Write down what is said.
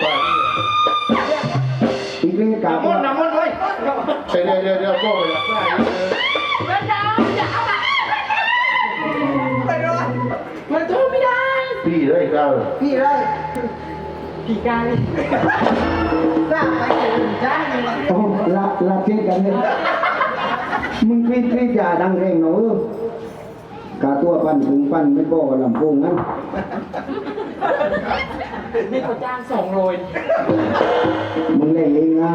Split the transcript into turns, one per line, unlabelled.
ไปอีก
นิดกลั
บ
น้ำมนต์น้ำ
ม
นต์
เฮ้
ยเดี๋ย
วเดี๋ย
วเดี๋ยวก็
ไปมันช่วยไม่
เด้
พี่ได้เก้า
พี่ได้
ผีกายจ้าไปถึงจ้าเลย
โอ้ลาลาเพียงกันเลยมึงวิ่งวิ่งจ่าดังเร่งหนูกาตัวปั้นถึงปั้นไม่พอลำโพงนั้น
นี่เขาจ้างสองโรย
มึงเล่นเองอะ